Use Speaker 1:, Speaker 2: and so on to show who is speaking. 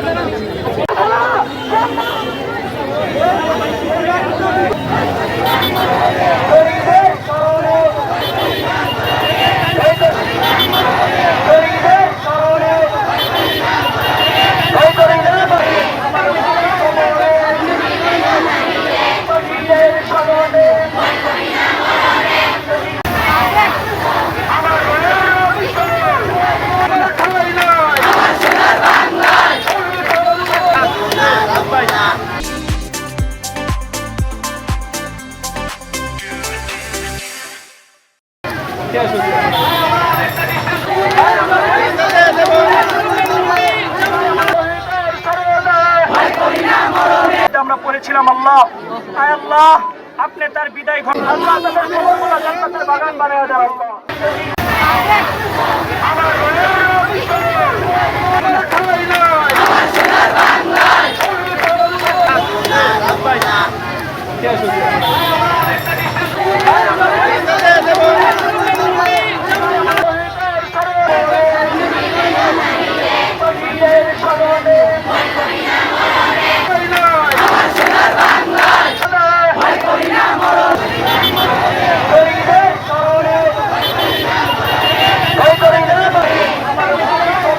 Speaker 1: Yeah, that's আমরা পড়েছিলাম আল্লাহ। আয় আল্লাহ, আপনি তার বিদায় ঘটনা আল্লাহ তাদের বাগান বানায় দেওয়া আল্লাহ।